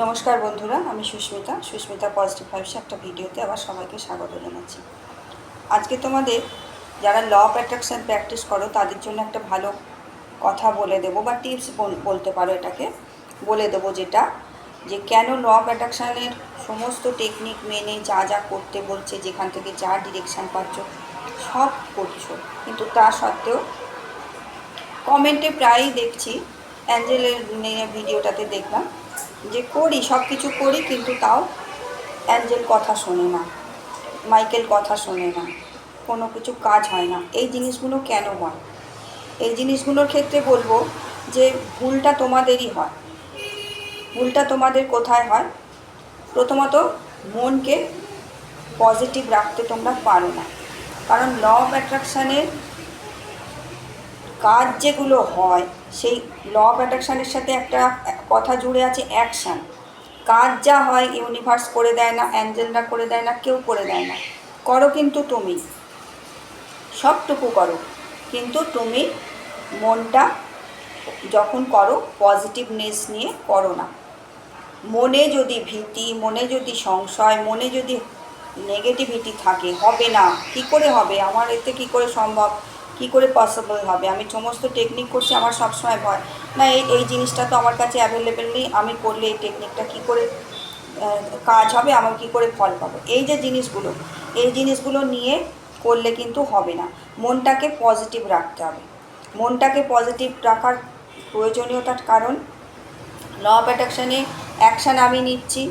নমস্কার বন্ধুরা, আমি সুস্মিতা। সুস্মিতা পজিটিভ ভাইবসে একটা ভিডিওতে আবার সবাইকে স্বাগত জানাচ্ছি। আজকে তোমাদের যারা ল অফ অ্যাট্রাকশান প্র্যাকটিস করো, তাদের জন্য একটা ভালো কথা বলে দেবো বা টিপস বলতে পারো এটাকে। বলে দেবো যেটা, যে কেন ল অফ অ্যাট্রাকশানের সমস্ত টেকনিক মেনে যা যা করতে বলছে, যেখান থেকে যা ডিরেকশান পাচ্ছ, সব করছ। কিন্তু তা সত্ত্বেও কমেন্টে প্রায়ই দেখছি অ্যাঞ্জেলের ভিডিওটাতে দেখলাম যে করি সব কিছু করি কিন্তু তাও অ্যাঞ্জেল কথা শোনে না, মাইকেল কথা শোনে না, কোনো কিছু কাজ হয় না। এই জিনিসগুলো কেন হয়? এই জিনিসগুলোর ক্ষেত্রে বলব যে ভুলটা তোমাদেরই হয়। ভুলটা তোমাদের কোথায় হয়? প্রথমত মনকে পজিটিভ রাখতে তোমরা পারো না। কারণ ল অ্যাট্রাকশানের কাজ যেগুলো হয়, সেই ল অফ অ্যাট্রাকশানের সাথে একটা কথা জুড়ে আছে অ্যাকশান কাজ যা হয় ইউনিভার্স করে দেয় না অ্যাঞ্জেলরা করে দেয় না, কেউ করে দেয় না। করো কিন্তু তুমি। সবটুকু করো। কিন্তু তুমি মনটা যখন করো পজিটিভনেস নিয়ে করো না। মনে যদি ভীতি, মনে যদি সংশয়, মনে যদি নেগেটিভিটি থাকে, হবে না। কি করে হবে? আমার এতে কি করে সম্ভব? কি করে পসিবল হবে? আমি সমস্ত টেকনিক করছি, আমার সবসময় ভয়। না, এই এই জিনিসটা তো আমার কাছে অ্যাভেলেবেল নেই, আমি করলে এই টেকনিকটা কি করে কাজ হবে, আমার কি করে ফল পাবো? এই যে জিনিসগুলো, এই জিনিসগুলো নিয়ে করলে কিন্তু হবে না। মনটাকে পজিটিভ রাখতে হবে। মনটাকে পজিটিভ রাখার প্রয়োজনীয়তার কারণ ল অফ অ্যাট্রাকশানে অ্যাকশান আমি নিচ্ছি,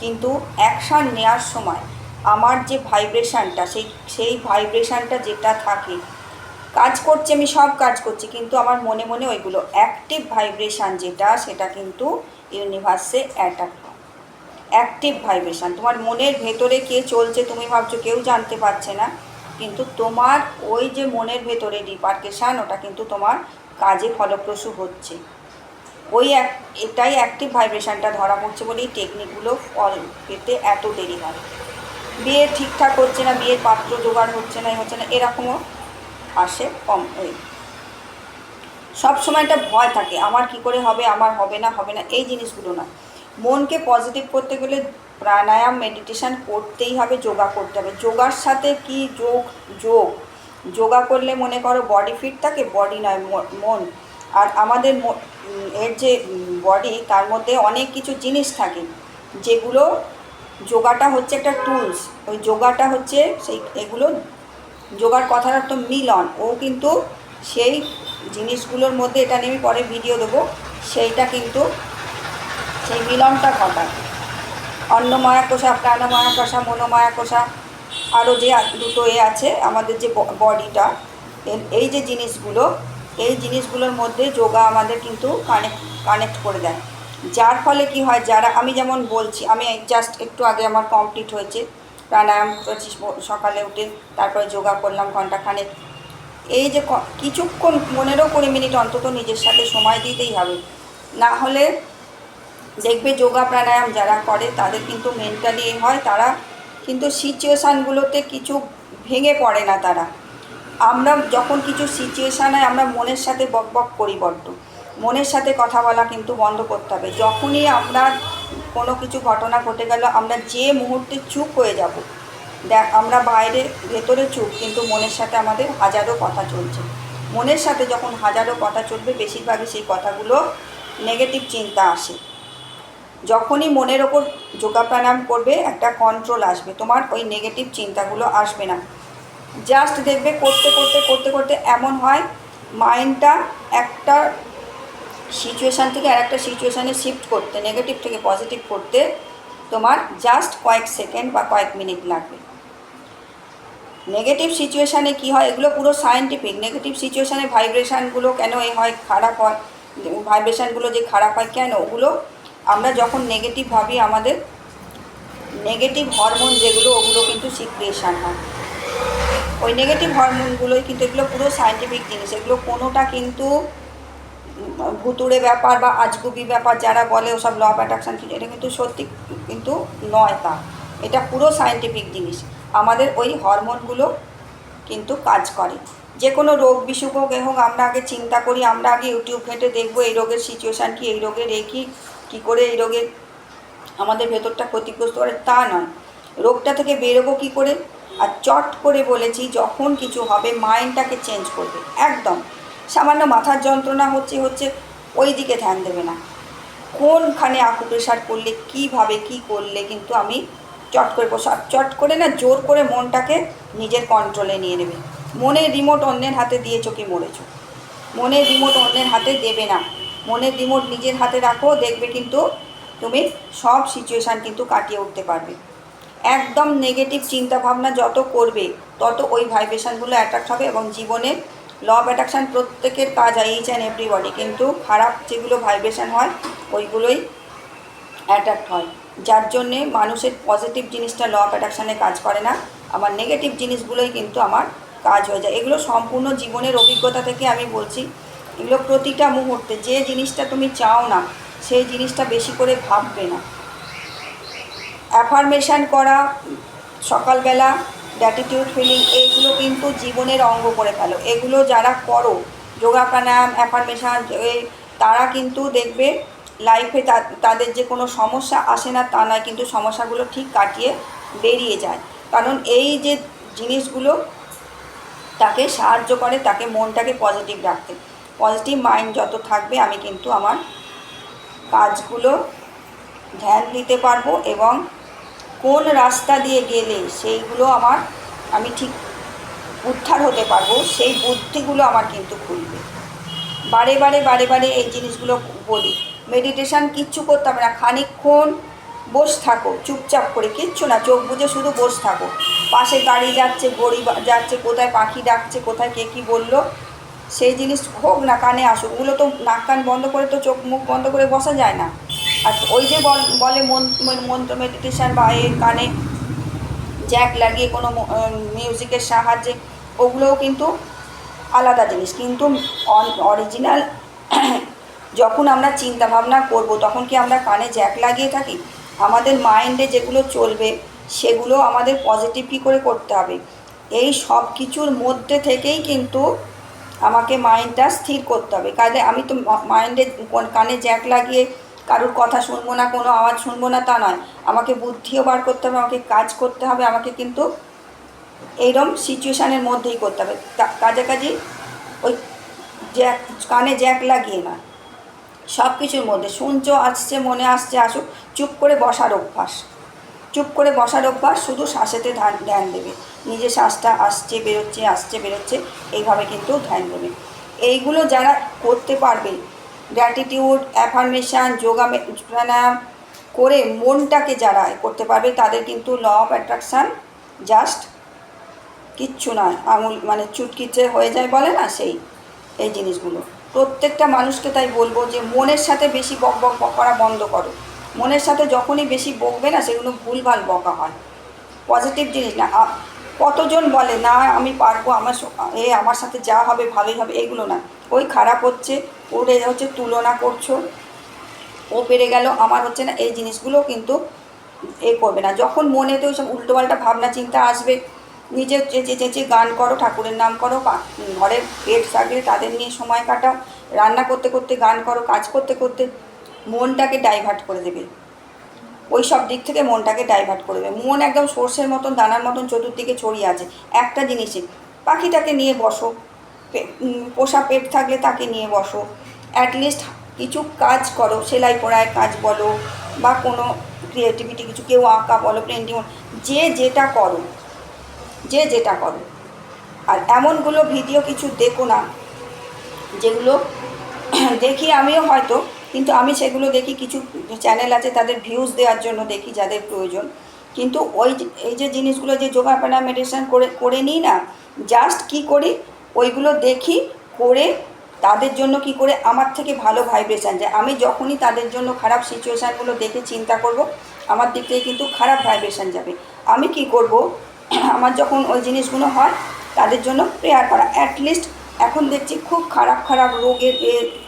কিন্তু অ্যাকশান নেওয়ার সময় আমার যে ভাইব্রেশানটা সেই সেই ভাইব্রেশানটা যেটা থাকে কাজ করছি, আমি সব কাজ করছি, কিন্তু আমার মনে মনে ওইগুলো অ্যাক্টিভ ভাইব্রেশান যেটা, সেটা কিন্তু ইউনিভার্সে অ্যাটাক অ্যাক্টিভ ভাইব্রেশান তোমার মনের ভেতরে কে চলছে তুমি ভাবছ, কেউ জানতে পারছে না, কিন্তু তোমার ওই যে মনের ভেতরে ডিপার্কেশান ওটা কিন্তু তোমার কাজে ফলপ্রসূ হচ্ছে। ওই এক, এটাই অ্যাক্টিভ ভাইব্রেশানটা ধরা পড়ছে বলেই টেকনিকগুলো ফল পেতে এত দেরি হয়। বিয়ে ঠিকঠাক হচ্ছে না, বিয়ের পাত্র জোগাড় হচ্ছে না হচ্ছে না, এরকমও আসে কম ওই সব সময় একটা ভয় থাকে, আমার কি করে হবে, আমার হবে না হবে না, এই জিনিসগুলো না মনকে পজিটিভ করতে গেলে প্রাণায়াম মেডিটেশান করতেই হবে, যোগা করতে হবে। যোগার সাথে কি যোগ? যোগ। যোগা করলে মনে করো বডি ফিট থাকে বডি নয় মন। আর আমাদের এর যে বডি তার মধ্যে অনেক কিছু জিনিস থাকে, যেগুলো যোগাটা হচ্ছে একটা টুলস ওই যোগাটা হচ্ছে সেই, এগুলো যোগার কথার অর্থ মিলন। ও কিন্তু সেই জিনিসগুলোর মধ্যে এটা নিয়ে আমি পরে ভিডিও দেবো। সেইটা কিন্তু সেই মিলনটা ঘটায়। অন্নময়া কোষা প্রাণময়া কোষা মনোময়া আরও যে দুটো এ আছে, আমাদের যে বডিটা এই যে জিনিসগুলো, এই জিনিসগুলোর মধ্যে যোগা আমাদের কিন্তু কানেক্ট কানেক্ট করে দেয়। যার ফলে কি হয়, যারা আমি যেমন বলছি, আমি জাস্ট একটু আগে আমার কমপ্লিট হয়েছে। প্রাণায়াম করছি সকালে উঠে তারপরে যোগা করলাম ঘন্টাখানেক। এই যে কিছুক্ষণ পনেরো কুড়ি মিনিট অন্তত নিজের সাথে সময় দিতেই হবে। না হলে দেখবে যোগা প্রাণায়াম যারা করে, তাদের কিন্তু মেন্টালি হয়, তারা কিন্তু সিচুয়েশানগুলোতে কিছু ভেঙে পড়ে না তারা। আমরা যখন কিছু সিচুয়েশানে আমরা মনের সাথে বক বক করি বড্ড, মনের সাথে কথা বলা কিন্তু বন্ধ করতে হবে। যখনই আমরা কোনো কিছু ঘটনা ঘটে গেল, আমরা যে মুহূর্তে চুপ হয়ে যাব, দেখ, আমরা বাইরে, ভেতরে চুপ, কিন্তু মনের সাথে আমাদের হাজারো কথা চলছে। মনের সাথে যখন হাজারো কথা চলবে, বেশিরভাগই সেই কথাগুলো নেগেটিভ চিন্তা আসে। যখনই মনের ওপর যোগা প্রাণায়াম করবে, একটা কন্ট্রোল আসবে, তোমার ওই নেগেটিভ চিন্তাগুলো আসবে না। জাস্ট দেখবে করতে করতে করতে করতে এমন হয় মাইন্ডটা একটা সিচুয়েশান থেকে আর একটা সিচুয়েশানে শিফট করতে নেগেটিভ থেকে পজিটিভ করতে তোমার জাস্ট কয়েক সেকেন্ড বা কয়েক মিনিট লাগবে। নেগেটিভ সিচুয়েশানে কী হয়? এগুলো পুরো সায়েন্টিফিক নেগেটিভ সিচুয়েশানে ভাইব্রেশানগুলো কেন এ হয়? খারাপ হয়। ভাইব্রেশানগুলো যে খারাপ হয় কেন? ওগুলো আমরা যখন নেগেটিভ ভাবি, আমাদের নেগেটিভ হরমোন যেগুলো, ওগুলো কিন্তু সিক্রিয়েশান হয়। ওই নেগেটিভ হরমোনগুলোই কিন্তু এগুলো পুরো সায়েন্টিফিক জিনিস। এগুলো কোনোটা কিন্তু ভুতুড়ে ব্যাপার বা আজগুবি ব্যাপার যারা বলে ওসব ল অফ অ্যাট্রাকশান কিছু এটা কিন্তু সত্যি কিন্তু নয় তা। এটা পুরো সায়েন্টিফিক জিনিস। আমাদের ওই হরমোনগুলো কিন্তু কাজ করে। যে কোনো রোগ বিসুখ হোক আমরা আগে চিন্তা করি, আমরা আগে ইউটিউব ঘেঁটে দেখব এই রোগের সিচুয়েশান কি, এই রোগের এ কী কী করে এই রোগের আমাদের ভেতরটা ক্ষতিগ্রস্ত করে, তা নয়। রোগটা থেকে বেরোবো কী করে? আর চট করে বলেছি, যখন কিছু হবে মাইন্ডটাকে চেঞ্জ করবে। একদম। সামান্য মাথার যন্ত্রণা হচ্ছে হচ্ছে ওই দিকে ধ্যান দেবে না। কোনখানে আকুপ্রেশার করলে, কীভাবে কি করলে কিন্তু আমি চট করে চট করে না, জোর করে মনটাকে নিজের কন্ট্রোলে নিয়ে নেবে। মনের রিমোট অন্যের হাতে দিয়েছ কি মরেছো। মনের রিমোট অন্যের হাতে দেবে না। মনের রিমোট নিজের হাতে রাখো, দেখবে কিন্তু তুমি সব সিচুয়েশান কিন্তু কাটিয়ে উঠতে পারবে। একদম নেগেটিভ চিন্তাভাবনা যত করবে, তত ওই ভাইব্রেশনগুলো অ্যাট্রাক্ট হবে এবং জীবনে ল অফ অ্যাট্রাকশান প্রত্যেকের কাজ হয় ইচ অ্যান্ড এভরিবডি কিন্তু খারাপ যেগুলো ভাইব্রেশন হয়, ওইগুলোই অ্যাট্রাক্ট হয়। যার জন্যে মানুষের পজিটিভ জিনিসটা ল অফ অ্যাট্রাকশানে কাজ করে না আমার নেগেটিভ জিনিসগুলোই কিন্তু আমার কাজ হয়ে যায়। এগুলো সম্পূর্ণ জীবনের অভিজ্ঞতা থেকে আমি বলছি। এগুলো প্রতিটা মুহূর্তে, যে জিনিসটা তুমি চাও না, সেই জিনিসটা বেশি করে ভাববে না। অ্যাফার্মেশান করা, সকালবেলা গ্র্যাটিটিউড ফিলিং এইগুলো কিন্তু জীবনের অঙ্গ করে ফেলো। এগুলো যারা করো যোগা প্রাণায়াম অ্যাফার্মেশান তারা কিন্তু দেখবে লাইফে তাদের যে কোনো সমস্যা আসে না, তা নয়, কিন্তু সমস্যাগুলো ঠিক কাটিয়ে বেরিয়ে যায়। কারণ এই যে জিনিসগুলো তাকে সাহায্য করে, তাকে মনটাকে পজিটিভ রাখতে। পজিটিভ মাইন্ড যত থাকবে, আমি কিন্তু আমার কাজগুলো ধ্যান দিতে পারব এবং কোন রাস্তা দিয়ে গেলে সেইগুলো আমার, আমি ঠিক উদ্ধার হতে পারব, সেই বুদ্ধিগুলো আমার কিন্তু খুলবে। বারে বারে বারে বারে এই জিনিসগুলো বলি। মেডিটেশান কিচ্ছু করতে হবে না, খানিকক্ষণ বস থাকো, চুপচাপ করে, কিচ্ছু না, চোখ বুঝে শুধু বস থাকো। পাশে গাড়ি যাচ্ছে গড়ি যাচ্ছে, কোথায় পাখি ডাকছে, কোথায় কে কী বলল, সেই জিনিস হোক না কানে আসুক, ওগুলো তো নাক কান বন্ধ করে তো চোখ মুখ বন্ধ করে বসা যায় না। আর ওই যে বল- মন- মন- মন্ত্র মেডিটেশান বা এ কানে জ্যাক লাগিয়ে কোনো মিউজিকের সাহায্যে, ওগুলোও কিন্তু আলাদা জিনিস। কিন্তু অরিজিনাল যখন আমরা চিন্তা ভাবনা করব, তখন কি আমরা কানে জ্যাক লাগিয়ে থাকি? আমাদের মাইন্ডে যেগুলো চলবে, সেগুলো আমাদের পজিটিভ কী করে করতে হবে? এই সব কিছুর মধ্যে থেকেই কিন্তু আমাকে মাইন্ডটা স্থির করতে হবে। কাজে আমি তো মাইন্ডে কানে জ্যাক লাগিয়ে কারোর কথা শুনব না, কোনো আওয়াজ শুনব না, তা নয়। আমাকে বুদ্ধিও বার করতে হবে, আমাকে কাজ করতে হবে, আমাকে কিন্তু এইরকম সিচুয়েশানের মধ্যেই করতে হবে। তা- কাছাকাছি ওই জ্যাক, কানে জ্যাক লাগিয়ে না। সব কিছুর মধ্যে শুনছো, আসছে, মনে আসছে, আসুক, চুপ করে বসার অভ্যাস। চুপ করে বসার অভ্যাস শুধু শ্বাসেতে ধ্যান ধ্যান দেবে। নিজে শ্বাসটা আসছে, বেরোচ্ছে আসছে, বেরোচ্ছে, এইভাবে কিন্তু ধ্যান দেবে। এইগুলো যারা করতে পারবে গ্র্যাটিটিউড অ্যাফার্মেশান যোগা প্রাণায়াম করে মনটাকে যারা করতে পারবে, তাদের কিন্তু ল অফ অ্যাট্রাকশান জাস্ট কিচ্ছু নয়। আঙুল মানে চুটকিচে হয়ে যায় বলে না, সেই, এই জিনিসগুলো। প্রত্যেকটা মানুষকে তাই বলব যে, মনের সাথে বেশি বক বক করা বন্ধ করো। মনের সাথে যখনই বেশি বকবে না, সেগুলো ভুলভাল বকা হয়। পজিটিভ জিনিস না কতজন বলে, না, আমি পারব, আমার এ, আমার সাথে যা হবে, ভালোই হবে, এগুলো না। ওই খারাপ হচ্ছে ওর হচ্ছে তুলনা করছ। ও পেরে গেল, আমার হচ্ছে না এই জিনিসগুলো কিন্তু এ করবে না। যখন মনেতে ওই সব উল্টোপাল্টা ভাবনা চিন্তা আসবে, নিজে চেঁচে চেঁচে গান করো, ঠাকুরের নাম করো, পা- ঘরে পেট থাকলে তাদের নিয়ে সময় কাটাও, রান্না করতে করতে গান করো, কাজ করতে করতে মনটাকে ডাইভার্ট করে দেবে। ওই সব দিক থেকে মনটাকে ডাইভার্ট করে দেবে। মন একদম সর্ষের মতন, দানার মতন চতুর্দিকে ছড়িয়ে আছে। একটা জিনিসে, পাখিটাকে নিয়ে বসো। পোষা পেট থাকলে তাকে নিয়ে বসো। অ্যাটলিস্ট কিছু কাজ করো, সেলাই পড়ায় কাজ বলো, বা কোনো ক্রিয়েটিভিটি কিছু, কেউ আঁকা বলো পেন্টিং যে যেটা করো, যে যেটা করো। আর এমনগুলো ভিডিও কিছু দেখো না, যেগুলো দেখি আমিও হয়তো, কিন্তু আমি সেগুলো দেখি, কিছু চ্যানেল আছে তাদের ভিউজ দেওয়ার জন্য দেখি, যাদের প্রয়োজন। কিন্তু ওই এই যে জিনিসগুলো যে যোগা প্রাণায়াম মেডিটেশন করে করে নিই না জাস্ট কি করি ওইগুলো দেখি করে তাদের জন্য কি করে আমার থেকে ভালো ভাইব্রেশন যায়। আমি যখনই তাদের জন্য খারাপ সিচুয়েশানগুলো দেখে চিন্তা করব, আমার দিক থেকে কিন্তু খারাপ ভাইব্রেশান যাবে। আমি কি করব? আমার যখন ওই জিনিসগুলো হয়, তাদের জন্য প্রেয়ার করা। অ্যাটলিস্ট এখন দেখছি খুব খারাপ খারাপ রোগের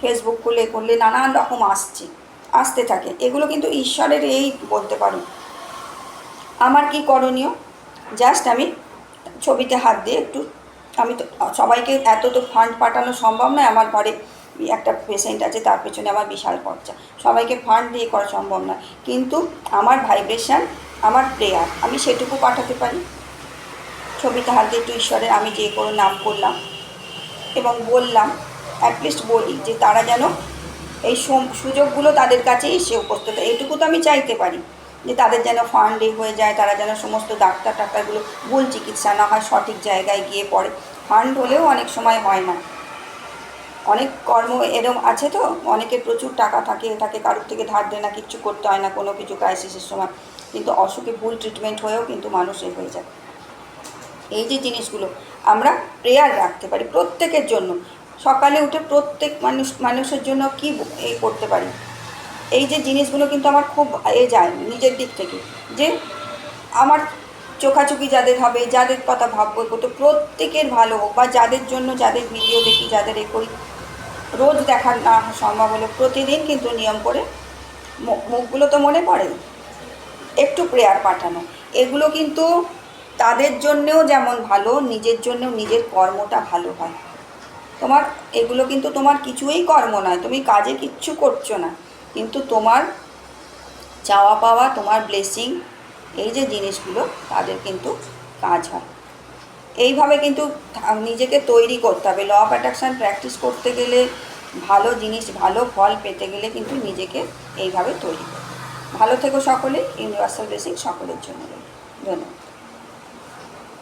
ফেসবুক খুলে করলে নানান রকম আসছে, আসতে থাকে। এগুলো কিন্তু ঈশ্বরের এই বলতে পারো। আমার কি করণীয়? জাস্ট আমি ছবিতে হাত দিয়ে একটু আমি তো, সবাইকে এত তো ফান্ড পাঠানো সম্ভব নয়, আমার ঘরে একটা পেশেন্ট আছে, তার পেছনে আমার বিশাল খরচা। সবাইকে ফান্ড দিয়ে করা সম্ভব নয়। কিন্তু আমার ভাইব্রেশন আমার প্রেয়ার আমি সেটুকু পাঠাতে পারি। ছবিতে হাত একটু ঈশ্বরের, আমি যে করে নাম করলাম এবং বললাম অ্যাটলিস্ট বলি যে তারা যেন এই সুযোগগুলো তাদের কাছে এসে উপস্থিত। এইটুকু তো আমি চাইতে পারি। যে তাদের যেন ফান্ডে হয়ে যায়, তারা যেন সমস্ত ডাক্তার টাক্তারগুলো ভুল চিকিৎসা না হয়, সঠিক জায়গায় গিয়ে পড়ে। ফান্ড হলেও অনেক সময় হয় না। অনেক কর্ম এরম আছে তো অনেকের প্রচুর টাকা থাকে থাকে কারোর থেকে ধার দেয় না কিচ্ছু করতে হয় না, কোনো কিছু ক্রাইসিসের সময়। কিন্তু অসুখে ভুল ট্রিটমেন্ট হয়েও কিন্তু মানুষ হয়ে যায়। এই যে জিনিসগুলো, আমরা প্রেয়ার রাখতে পারি প্রত্যেকের জন্য। সকালে উঠে প্রত্যেক মানুষ, মানুষের জন্য কি এ করতে পারি? এই যে জিনিসগুলো কিন্তু আমার খুব এ যায় নিজের দিক থেকে, যে আমার চোখাচোখি যাদের হবে, যাদের কথা ভাববো, তো প্রত্যেকের ভালো হোক বা যাদের জন্য যাদের ভিডিও দেখি, যাদের এ করি, রোজ দেখা না সম্ভব হলে প্রতিদিন কিন্তু নিয়ম করে মুখগুলো তো মনে পড়ে, একটু প্রেয়ার পাঠানো। এগুলো কিন্তু তাদের জন্যেও যেমন ভালো, নিজের জন্যেও নিজের কর্মটা ভালো হয়। তোমার, এগুলো কিন্তু তোমার কিছুই কর্ম নয়, তুমি কাজে কিচ্ছু করছ না। কিন্তু তোমার চাওয়া পাওয়া, তোমার ব্লেসিং এই যে জিনিসগুলো, তাদের কিন্তু কাজ হয়। এইভাবে কিন্তু নিজেকে তৈরি করতে হবে। ল অফ অ্যাট্রাকশান প্র্যাকটিস করতে গেলে ভালো জিনিস, ভালো ফল পেতে গেলে কিন্তু নিজেকে এইভাবে তৈরি করতে ভালো থেকো সকলে ইউনিভার্সাল বেসিক সকলের জন্য ধন্যবাদ।